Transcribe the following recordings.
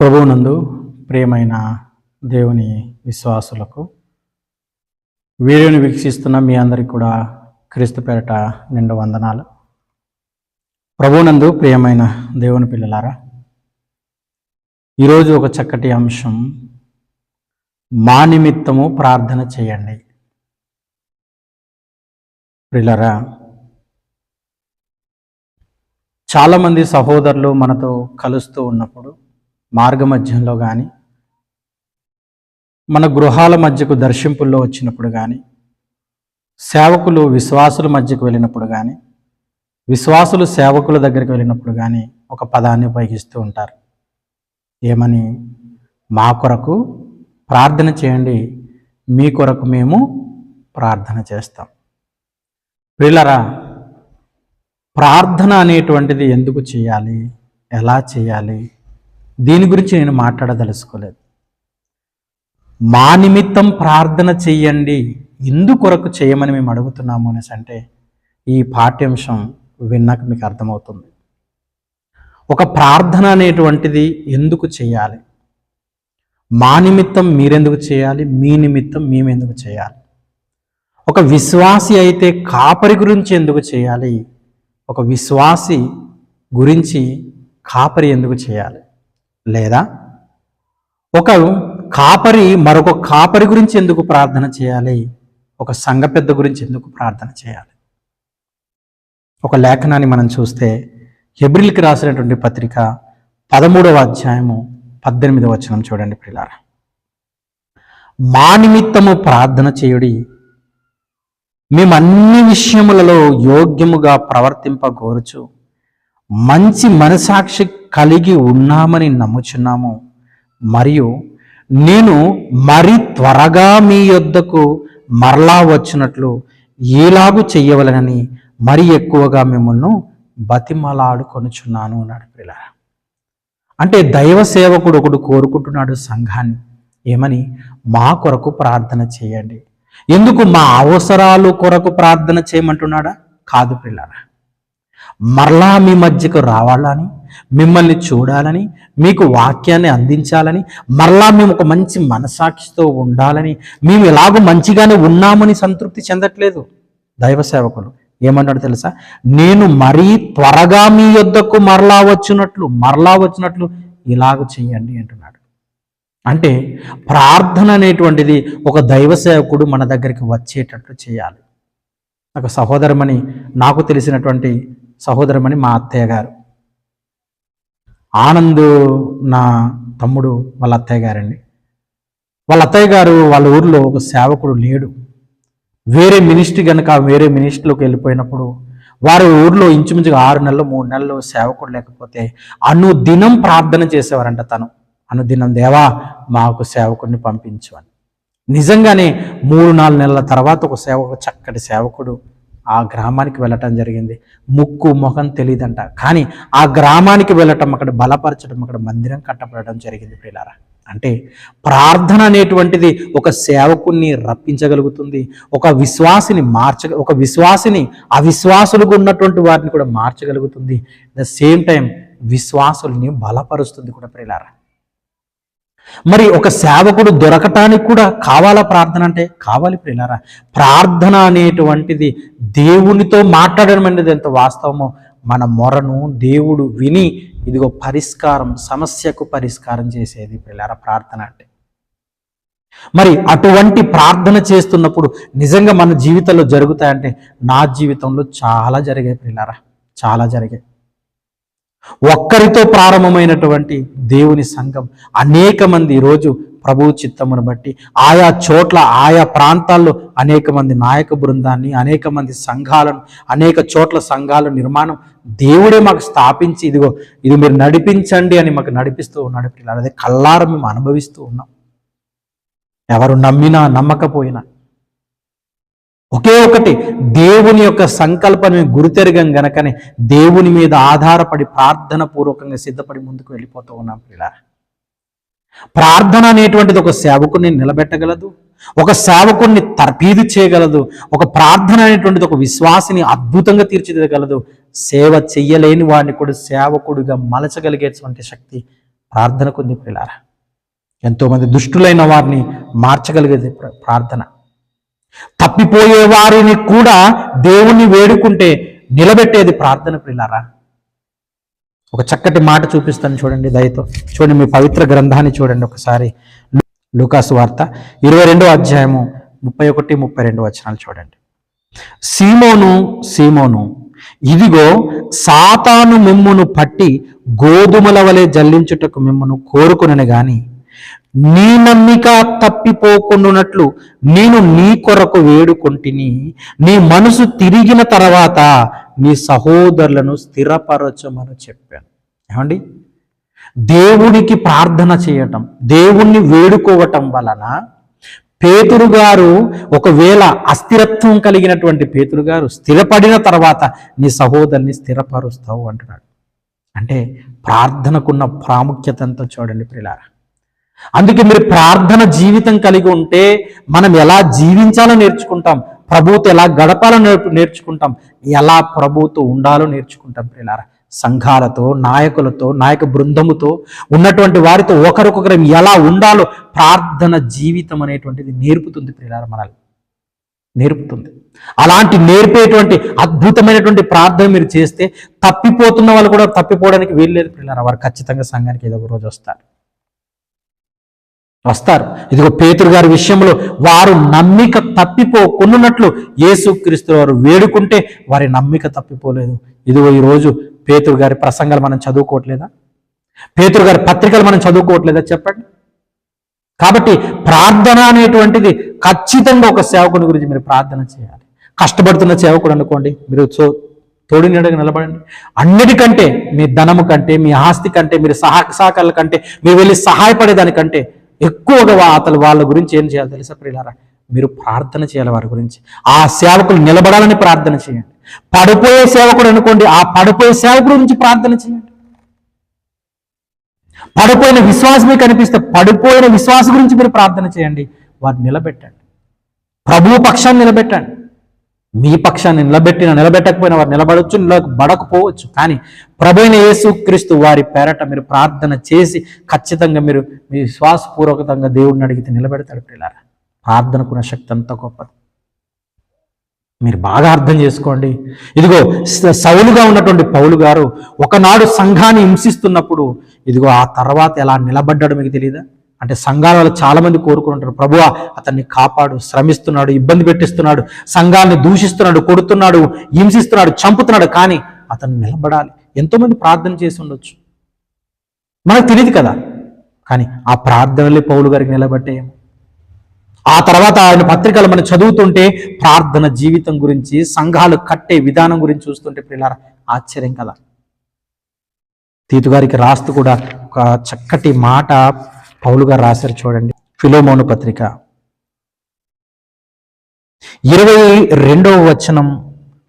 ప్రభువునందు ప్రియమైన దేవుని విశ్వాసులకు వీడియోని వీక్షిస్తున్న మీ అందరికీ కూడా క్రీస్తు పేరట నిండు వందనాలు. ప్రభువునందు ప్రియమైన దేవుని పిల్లలారా ఈరోజు ఒక చక్కటి అంశం మా నిమిత్తము ప్రార్థన చేయండి. పిల్లరా చాలామంది సహోదరులు మనతో కలుస్తూ ఉన్నప్పుడు మార్గమధ్యంలో కానీ మన గృహాల మధ్యకు దర్శింపుల్లో వచ్చినప్పుడు కానీ సేవకులు విశ్వాసుల మధ్యకు వెళ్ళినప్పుడు కానీ విశ్వాసులు సేవకుల దగ్గరికి వెళ్ళినప్పుడు కానీ ఒక పదాన్ని ఉపయోగిస్తూ ఉంటారు. ఏమని? మా కొరకు ప్రార్థన చేయండి మీ కొరకు మేము ప్రార్థన చేస్తాం. పిల్లరా ప్రార్థన అనేటువంటిది ఎందుకు చేయాలి? ఎలా చేయాలి? దీని గురించి నేను మాట్లాడదలుచుకోలేదు. మా నిమిత్తం ప్రార్థన చెయ్యండి ఎందుకొరకు చేయమని మేము అడుగుతున్నాము అనేసి అంటే ఈ పాఠ్యాంశం విన్నాక మీకు అర్థమవుతుంది. ఒక ప్రార్థన అనేటువంటిది ఎందుకు చేయాలి? మా నిమిత్తం మీరెందుకు చేయాలి? మీ నిమిత్తం మేమెందుకు చేయాలి? ఒక విశ్వాసి అయితే కాపరి గురించి ఎందుకు చేయాలి? ఒక విశ్వాసి గురించి కాపరి ఎందుకు చేయాలి? లేదా? ఒక కాపరి మరొక కాపరి గురించి ఎందుకు ప్రార్థన చేయాలి? ఒక సంఘ పెద్ద గురించి ఎందుకు ప్రార్థన చేయాలి? ఒక లేఖనాన్ని మనం చూస్తే హెబ్రిల్కి రాసినటువంటి పత్రిక పదమూడవ అధ్యాయము పద్దెనిమిదవ వచనం చూడండి ప్రిలారా. మా నిమిత్తము ప్రార్థన చేయుడి మేము అన్ని విషయములలో యోగ్యముగా ప్రవర్తింపగోరుచు మంచి మనసాక్షి కలిగి ఉన్నామని నమ్ముచున్నాము. మరియు నేను మరి త్వరగా మీ యొద్దకు మరలా వచ్చినట్లు ఏలాగు చెయ్యవలనని మరి ఎక్కువగా మిమ్మల్ని బతిమలాడుకొనుచున్నాను అన్నాడు పిల్లల అంటే దైవ సేవకుడు ఒకడు కోరుకుంటున్నాడు సంఘాన్ని. ఏమని? మా కొరకు ప్రార్థన చేయండి. ఎందుకు మా అవసరాలు కొరకు ప్రార్థన చేయమంటున్నాడా? కాదు పిల్లల మరలా మీ మధ్యకు రావాలని మిమ్మల్ని చూడాలని మీకు వాక్యాన్ని అందించాలని మరలా మేము ఒక మంచి మనసాక్షితో ఉండాలని మేము ఎలాగో మంచిగానే ఉన్నామని సంతృప్తి చెందట్లేదు. దైవ సేవకులు ఏమన్నాడు తెలుసా? నేను మరీ త్వరగా మీ యొద్దకు మరలా వచ్చినట్లు మరలా వచ్చినట్లు ఇలాగ చెయ్యండి అంటున్నాడు. అంటే ప్రార్థన అనేటువంటిది ఒక దైవ సేవకుడు మన దగ్గరికి వచ్చేటట్లు చేయాలి. ఒక సహోదరమని నాకు తెలిసినటువంటి సహోదరమని మా అత్తయ్య గారు ఆనంద్ నా తమ్ముడు వాళ్ళ అత్తయ్య గారండి. వాళ్ళ అత్తయ్య గారు వాళ్ళ ఊర్లో ఒక సేవకుడు లేడు. వేరే మినిస్ట్రీ కనుక వేరే మినిస్ట్రీలోకి వెళ్ళిపోయినప్పుడు వారి ఊర్లో ఇంచుమించుగా ఆరు నెలలు మూడు నెలలు సేవకుడు లేకపోతే అనుదినం ప్రార్థన చేసేవారంట తను. అనుదినం దేవా మాకు సేవకుడిని పంపించు అని. నిజంగానే మూడు నాలుగు నెలల తర్వాత ఒక సేవకు చక్కటి సేవకుడు ఆ గ్రామానికి వెళ్ళటం జరిగింది. ముక్కు ముఖం తెలియదంట కానీ ఆ గ్రామానికి వెళ్ళటం అక్కడ బలపరచడం అక్కడ మందిరం కట్టబడటం జరిగింది పిల్లారా అంటే ప్రార్థన అనేటువంటిది ఒక సేవకుణ్ణి రప్పించగలుగుతుంది. ఒక విశ్వాసిని మార్చ ఒక విశ్వాసిని అవిశ్వాసులుగా ఉన్నటువంటి వారిని కూడా మార్చగలుగుతుంది. ద సేమ్ టైం విశ్వాసుల్ని బలపరుస్తుంది కూడా ప్రిలారా మరి ఒక సేవకుడు దొరకటానికి కూడా కావాలా ప్రార్థన అంటే? కావాలి ప్రియులారా. ప్రార్థన అనేటువంటిది దేవునితో మాట్లాడడం అనేది ఎంత వాస్తవమో. మన మొరను దేవుడు విని ఇదిగో పరిష్కారం సమస్యకు పరిష్కారం చేసేది ప్రియులారా ప్రార్థన అంటే. మరి అటువంటి ప్రార్థన చేస్తున్నప్పుడు నిజంగా మన జీవితంలో జరుగుతాయంటే నా జీవితంలో చాలా జరిగాయి ప్రియులారా. చాలా జరిగాయి. ఒక్కరితో ప్రారంభమైనటువంటి దేవుని సంఘం అనేక మంది ఈరోజు ప్రభు చిత్తమును బట్టి ఆయా చోట్ల ఆయా ప్రాంతాల్లో అనేక మంది నాయక బృందాన్ని అనేక మంది సంఘాలను అనేక చోట్ల సంఘాల నిర్మాణం దేవుడే మాకు స్థాపించి ఇదిగో ఇది మీరు నడిపించండి అని మాకు నడిపిస్తూ ఉన్నాడు పిల్లలు అదే కల్లారం మేము అనుభవిస్తూ ఉన్నాం. ఎవరు నమ్మినా నమ్మకపోయినా ఒకే ఒకటి దేవుని యొక్క సంకల్పం గురితెరగం గనకనే దేవుని మీద ఆధారపడి ప్రార్థన పూర్వకంగా సిద్ధపడి ముందుకు వెళ్ళిపోతూ ఉన్నాం ఇలా ప్రార్థన అనేటువంటిది ఒక సేవకుని నిలబెట్టగలదు ఒక సేవకుణ్ణి తర్పీదు చేయగలదు ఒక ప్రార్థన అనేటువంటిది ఒక విశ్వాసిని అద్భుతంగా తీర్చిదిద్దగలదు. సేవ చెయ్యలేని వాడిని కూడా సేవకుడిగా మలచగలిగేటువంటి శక్తి ప్రార్థనకుంది పిల్లారా ఎంతోమంది దుష్టులైన వారిని మార్చగలిగేది ప్ర- ప్రార్థన. తప్పిపోయే వారిని కూడా దేవుణ్ణి వేడుకుంటే నిలబెట్టేది ప్రార్థన పిల్లారా ఒక చక్కటి మాట చూపిస్తాను చూడండి దయతో. చూడండి మీ పవిత్ర గ్రంథాన్ని చూడండి ఒకసారి. లూకాసు వార్త ఇరవై రెండో అధ్యాయము ముప్పై ఒకటి ముప్పై రెండు వచనాలు చూడండి. సీమోను సీమోను ఇదిగో సాతాను మిమ్మును పట్టి గోధుమల వలె జల్లించుటకు మిమ్మను కోరుకునని గాని నీ నమ్మిక తప్పిపోకుండానట్లు నేను నీ కొరకు వేడుకొంటిని. నీ మనసు తిరిగిన తర్వాత నీ సహోదరులను స్థిరపరచమని చెప్పాను. ఏమండి? దేవునికి ప్రార్థన చేయటం దేవుణ్ణి వేడుకోవటం వలన పేతురు గారు ఒకవేళ అస్థిరత్వం కలిగినటువంటి పేతురు గారు స్థిరపడిన తర్వాత నీ సహోదరుని స్థిరపరుస్తావు అంటున్నాడు. అంటే ప్రార్థనకున్న ప్రాముఖ్యత అంతా చూడండి ప్రిలారా. అందుకే మీరు ప్రార్థన జీవితం కలిగి ఉంటే మనం ఎలా జీవించాలో నేర్చుకుంటాం. ప్రభువుతో ఎలా గడపాలో నేర్పు నేర్చుకుంటాం. ఎలా ప్రభువుతో ఉండాలో నేర్చుకుంటాం ప్రియులారా. సంఘాలతో నాయకులతో నాయక బృందముతో ఉన్నటువంటి వారితో ఒకరికొకరు ఎలా ఉండాలో ప్రార్థన జీవితం అనేటువంటిది నేర్పుతుంది ప్రియులారా మనల్ని. నేర్పుతుంది. అలాంటి నేర్పేటువంటి అద్భుతమైనటువంటి ప్రార్థన మీరు చేస్తే తప్పిపోతున్న వాళ్ళు కూడా తప్పిపోవడానికి వీల్లేదు పిల్లలు వారు ఖచ్చితంగా సంఘానికి ఏదో ఒక రోజు వస్తారు. వస్తారు. ఇదిగో పేతురు గారి విషయంలో వారు నమ్మిక తప్పిపోకున్నట్లు యేసుక్రీస్తు వారు వేడుకుంటే వారి నమ్మిక తప్పిపోలేదు. ఇదిగో ఈ రోజు పేతురు గారి ప్రసంగాలు మనం చదువుకోవట్లేదా? పేతురు గారి పత్రికలు మనం చదువుకోవట్లేదా చెప్పండి? కాబట్టి ప్రార్థన అనేటువంటిది ఖచ్చితంగా ఒక సేవకుని గురించి మీరు ప్రార్థన చేయాలి. కష్టపడుతున్న సేవకుడు అనుకోండి మీరు సో తోడి నీడగా నిలబడండి. అన్నిటికంటే మీ ధనము కంటే మీ ఆస్తి కంటే మీరు సహాయ సహకారాల కంటే మీరు వెళ్ళి సహాయపడేదానికంటే ఎక్కువగా అతను వాళ్ళ గురించి ఏం చేయాలి తెలుసా ప్రియులారా? మీరు ప్రార్థన చేయాలి వారి గురించి. ఆ సేవకులు నిలబడాలని ప్రార్థన చేయండి. పడిపోయే సేవకుడు అనుకోండి ఆ పడిపోయే సేవకుడు గురించి ప్రార్థన చేయండి. పడిపోయిన విశ్వాసమే కనిపిస్తే పడిపోయిన విశ్వాస గురించి మీరు ప్రార్థన చేయండి. వారిని నిలబెట్టండి. ప్రభువు పక్షాన్ని నిలబెట్టండి. మీ పక్షాన్ని నిలబెట్టిన నిలబెట్టకపోయినా వారు నిలబడవచ్చు నిలబడకపోవచ్చు. కానీ ప్రభు యేసు క్రీస్తు వారి పేరట మీరు ప్రార్థన చేసి ఖచ్చితంగా మీరు మీ విశ్వాసపూర్వకంగా దేవుడిని అడిగితే నిలబెడతాడు పిల్లారా ప్రార్థనకున్న శక్తి అంత గొప్పది. మీరు బాగా అర్థం చేసుకోండి. ఇదిగో సౌలుగా ఉన్నటువంటి పౌలు గారు ఒకనాడు సంఘాన్ని హింసిస్తున్నప్పుడు ఇదిగో ఆ తర్వాత ఎలా నిలబడ్డాడు మీకు తెలియదా అంటే సంఘాల చాలామంది కోరుకుంటారు ప్రభువా అతన్ని కాపాడు శ్రమిస్తున్నాడు ఇబ్బంది పెట్టిస్తున్నాడు సంఘాన్ని దూషిస్తున్నాడు కొడుతున్నాడు హింసిస్తున్నాడు చంపుతున్నాడు కానీ అతను నిలబడాలి. ఎంతోమంది ప్రార్థన చేసి ఉండొచ్చు. మనకు తెలియదు కదా. కానీ ఆ ప్రార్థనలే పౌలు గారికి నిలబట్టే. ఆ తర్వాత ఆయన పత్రికలు మనం చదువుతుంటే ప్రార్థన జీవితం గురించి సంఘాలు కట్టే విధానం గురించి చూస్తుంటే పిల్లల ఆశ్చర్యం కదా. తీతు గారికి రాస్తూ కూడా ఒక చక్కటి మాట పౌలు గారు రాశారు చూడండి. ఫిలోమోను పత్రిక. ఇరవై రెండవ వచనం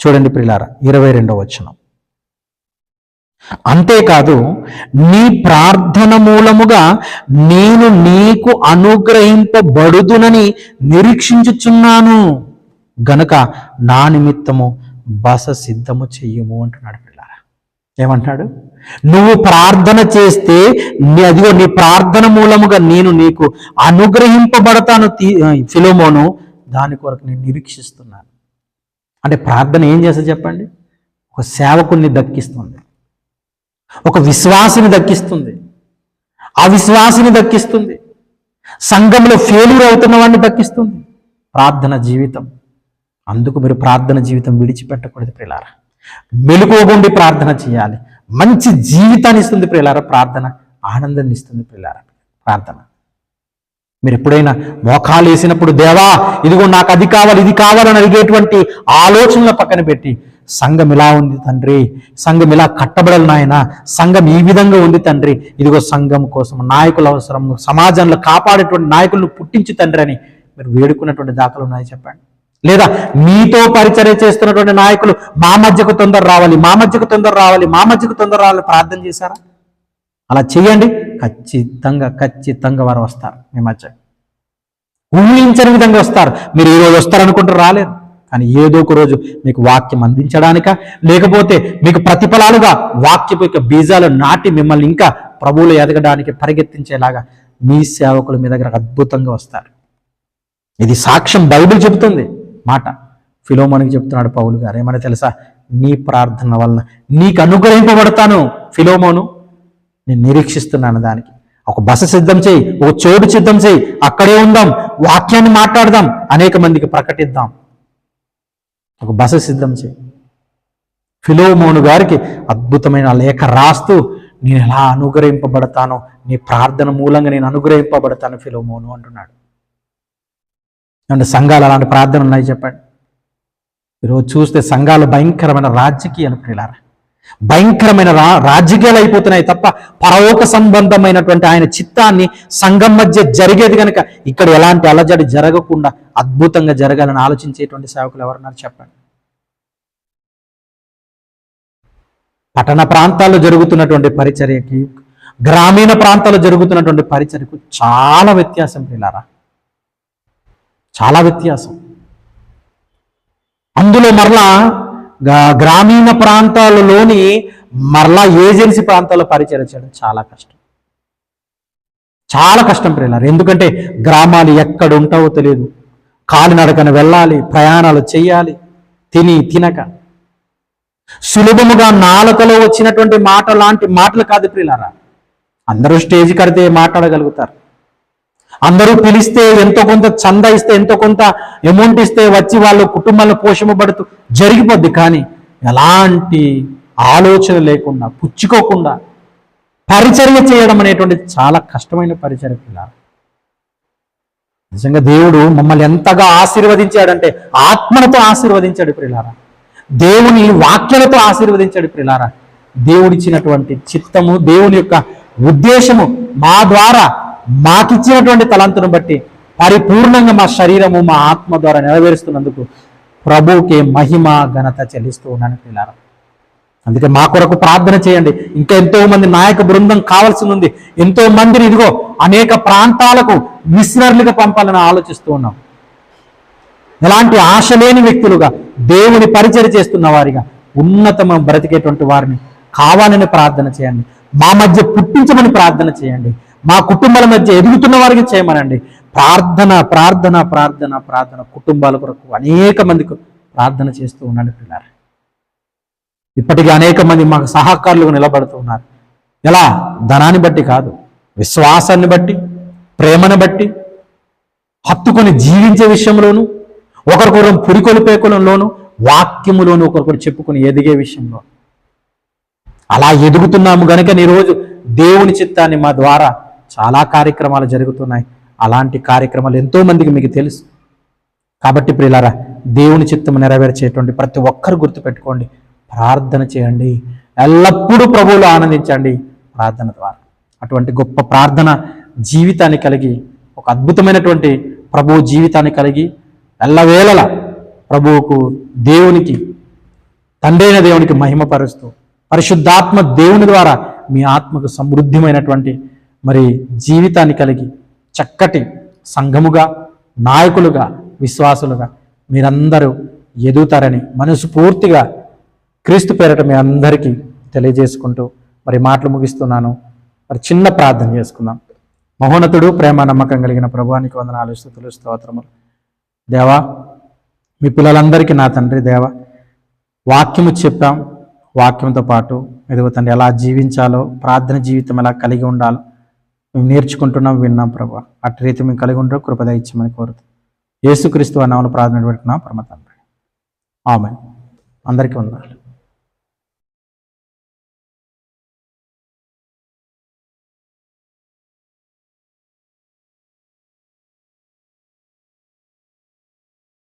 చూడండి ప్రిలార ఇరవై రెండవ వచనం. అంతేకాదు నీ ప్రార్థన మూలముగా నేను నీకు అనుగ్రహింపబడుదునని నిరీక్షించుచున్నాను. గనుక నా నిమిత్తము బస సిద్ధము చెయ్యము అంటున్నాడు పిల్లారా ఏమంటాడు నువ్వు ప్రార్థన చేస్తే నీ అదిగో నీ ప్రార్థన మూలముగా నేను నీకు అనుగ్రహింపబడతాను తీ ఫిలోమోను. దాని కొరకు నేను నిరీక్షిస్తున్నాను. అంటే ప్రార్థన ఏం చేస్తా చెప్పండి? ఒక సేవకుణ్ణి దక్కిస్తుంది. ఒక విశ్వాసిని దక్కిస్తుంది. ఆ విశ్వాసిని దక్కిస్తుంది. సంఘంలో ఫెయిల్యూర్ అవుతున్న వాడిని దక్కిస్తుంది. ప్రార్థన జీవితం. అందుకు మీరు ప్రార్థన జీవితం విడిచిపెట్టకూడదు పిల్లారా మెలుకోగుండి ప్రార్థన చేయాలి. మంచి జీవితాన్ని ఇస్తుంది ప్రియులారా ప్రార్థన ఆనందాన్ని ఇస్తుంది ప్రియులారా ప్రార్థన. మీరు ఎప్పుడైనా మోకాలు వేసినప్పుడు దేవా ఇదిగో నాకు అది కావాలి ఇది కావాలని అడిగేటువంటి ఆలోచనల పక్కన పెట్టి సంఘం ఇలా ఉంది తండ్రి సంఘం ఇలా కట్టబడాలి నాయన సంఘం ఈ విధంగా ఉంది తండ్రి ఇదిగో సంఘం కోసం నాయకుల అవసరం సమాజంలో కాపాడేటువంటి నాయకులను పుట్టించి తండ్రి అని మీరు వేడుకున్నటువంటి దాఖలు ఉన్నాయి చెప్పండి. లేదా మీతో పరిచర్య చేస్తున్నటువంటి నాయకులు మా మధ్యకు తొందర రావాలి మా మధ్యకు తొందర రావాలి మా మధ్యకు తొందర రావాలి ప్రార్థన చేశారా? అలా చేయండి ఖచ్చితంగా ఖచ్చితంగా వారు వస్తారు. మీ మధ్య ఊహించని విధంగా వస్తారు. మీరు ఈ రోజు వస్తారనుకుంటారు రాలేరు. కానీ ఏదో ఒక రోజు మీకు వాక్యం అందించడానిక? లేకపోతే మీకు ప్రతిఫలాలుగా వాక్యపు యొక్క బీజాలు నాటి మిమ్మల్ని ఇంకా ప్రభువులు ఎదగడానికి పరిగెత్తించేలాగా మీ సేవకులు మీ దగ్గర అద్భుతంగా వస్తారు. ఇది సాక్ష్యం బైబిల్ చెబుతుంది. మాట. ఫిలోమోనికి చెప్తున్నాడు పౌలు గారు ఏమని తెలుసా? నీ ప్రార్థన వలన నీకు అనుగ్రహింపబడతాను ఫిలోమోను. నేను నిరీక్షిస్తున్నాను దానికి. ఒక బస సిద్ధం చేయి ఒక చోటు సిద్ధం చేయి అక్కడే ఉందాం వాక్యాన్ని మాట్లాడదాం అనేక మందికి ప్రకటిద్దాం. ఒక బస సిద్ధం చేయి. ఫిలోమోను గారికి అద్భుతమైన లేఖ రాస్తూ నేను ఎలా అనుగ్రహింపబడతానో నీ ప్రార్థన మూలంగా నేను అనుగ్రహింపబడతాను ఫిలోమోను అంటున్నాడు. ఏమంటే సంఘాలు అలాంటి ప్రార్థనలు ఉన్నాయి చెప్పండి. ఈరోజు చూస్తే సంఘాలు భయంకరమైన రాజకీయాలు ప్రియులారా భయంకరమైన రా రాజకీయాలు అయిపోతున్నాయి తప్ప పరలోక సంబంధమైనటువంటి ఆయన చిత్తాన్ని సంఘం మధ్య జరిగేది కనుక ఇక్కడ ఎలాంటి అలజడి జరగకుండా అద్భుతంగా జరగాలని ఆలోచించేటువంటి సేవకులు ఎవరన్నారు చెప్పండి. పట్టణ ప్రాంతాల్లో జరుగుతున్నటువంటి పరిచర్యకి గ్రామీణ ప్రాంతాల్లో జరుగుతున్నటువంటి పరిచర్యకు చాలా వ్యత్యాసం పిల్లారా చాలా వ్యత్యాసం. అందులో మరలా గ్రామీణ ప్రాంతాలలోని మరలా ఏజెన్సీ ప్రాంతాల్లో పరిచయం చేయడం చాలా కష్టం. చాలా కష్టం ప్రియులారు. ఎందుకంటే గ్రామాలు ఎక్కడ ఉంటావో తెలియదు. కాలినడకన వెళ్ళాలి ప్రయాణాలు చేయాలి తిని తినక. సులభముగా నాలుకలో వచ్చినటువంటి మాట లాంటి మాటలు కాదు ప్రియులారా. అందరూ స్టేజ్ కడితే మాట్లాడగలుగుతారు. అందరూ పిలిస్తే ఎంతో కొంత చంద ఇస్తే ఎంతో కొంత అమౌంట్ ఇస్తే వచ్చి వాళ్ళ కుటుంబంలో పోషింపబడుతూ జరిగిపోద్ది. కానీ ఎలాంటి ఆలోచన లేకుండా పుచ్చుకోకుండా పరిచర్య చేయడం అనేటువంటిది చాలా కష్టమైన పరిచర్య పిల్లలు. నిజంగా దేవుడు మమ్మల్ని ఎంతగా ఆశీర్వదించాడంటే ఆత్మలతో ఆశీర్వదించాడు ప్రిలారా దేవుని వాక్యలతో ఆశీర్వదించాడు ప్రిలారా దేవుడిచ్చినటువంటి చిత్తము దేవుని యొక్క ఉద్దేశము మా ద్వారా మాకిచ్చినటువంటి తలంతును బట్టి పరిపూర్ణంగా మా శరీరము మా ఆత్మ ద్వారా నెరవేరుస్తున్నందుకు ప్రభువుకే మహిమ ఘనత చెల్లిస్తూ ఉన్నాను పిల్లారా అందుకే మా కొరకు ప్రార్థన చేయండి. ఇంకా ఎంతో మంది నాయక బృందం కావాల్సి ఉంది ఎంతో మందిని ఇదిగో అనేక ప్రాంతాలకు మిషనర్లుగా పంపాలని ఆలోచిస్తూ ఉన్నాం. ఎలాంటి ఆశ లేని వ్యక్తులుగా దేవుని పరిచయం చేస్తున్న వారిగా ఉన్నతమ బ్రతికేటువంటి వారిని కావాలని ప్రార్థన చేయండి. మా మధ్య పుట్టించమని ప్రార్థన చేయండి. మా కుటుంబాల మధ్య ఎదుగుతున్న వారికి చేయమనండి. ప్రార్థన ప్రార్థన ప్రార్థన ప్రార్థన కుటుంబాల కొరకు అనేక మందికి ప్రార్థన చేస్తూ ఉన్నాడు పిల్లలు. ఇప్పటికీ అనేక మంది మాకు సహకారులుగా నిలబడుతూ ఉన్నారు. ఎలా? ధనాన్ని బట్టి కాదు విశ్వాసాన్ని బట్టి ప్రేమను బట్టి హత్తుకొని జీవించే విషయంలోను ఒకరికొకరు పురికొలిపేకులంలోను వాక్యములోను ఒకరికొకరు చెప్పుకొని ఎదిగే విషయంలో. అలా ఎదుగుతున్నాము గనుక ఈరోజు దేవుని చిత్తాన్ని మా ద్వారా చాలా కార్యక్రమాలు జరుగుతున్నాయి. అలాంటి కార్యక్రమాలు ఎంతోమందికి మీకు తెలుసు. కాబట్టి ప్రియులారా దేవుని చిత్తం నెరవేర్చేటువంటి ప్రతి ఒక్కరు గుర్తుపెట్టుకోండి. ప్రార్థన చేయండి. ఎల్లప్పుడూ ప్రభువులు ఆనందించండి. ప్రార్థన ద్వారా. అటువంటి గొప్ప ప్రార్థన జీవితాన్ని కలిగి ఒక అద్భుతమైనటువంటి ప్రభువు జీవితాన్ని కలిగి ఎల్లవేళల ప్రభువుకు దేవునికి తండ్రైన దేవునికి మహిమపరుస్తూ పరిశుద్ధాత్మ దేవుని ద్వారా మీ ఆత్మకు సమృద్ధిమైనటువంటి మరి జీవితాన్ని కలిగి చక్కటి సంఘముగా నాయకులుగా విశ్వాసులుగా మీరందరూ ఎదుగుతారని మనస్ఫూర్తిగా క్రీస్తు పేరట మీ అందరికీ తెలియజేసుకుంటూ మరి మాటలు ముగిస్తున్నాను. మరి చిన్న ప్రార్థన చేసుకుందాం. మహోన్నతుడు ప్రేమ నమ్మకం కలిగిన ప్రభువానికి వందనాలు స్థుతులు స్తోత్రములు. దేవా మీ పిల్లలందరికీ నా తండ్రి దేవా వాక్యము చెప్పాం. వాక్యంతో పాటు ఎదుగు తండ్రి ఎలా జీవించాలో ప్రార్థన జీవితం ఎలా కలిగి ఉండాలో మేము నేర్చుకుంటున్నాం విన్నాం ప్రభా. అటు రీతి మేము కలిగి ఉంటాం కృపద ఇచ్చమని కోరుతూ. యేసుక్రీస్తు అన్నామని ప్రార్థన పెడుతున్నాం పరమ తండ్రి. ఆమె అందరికీ వందాలు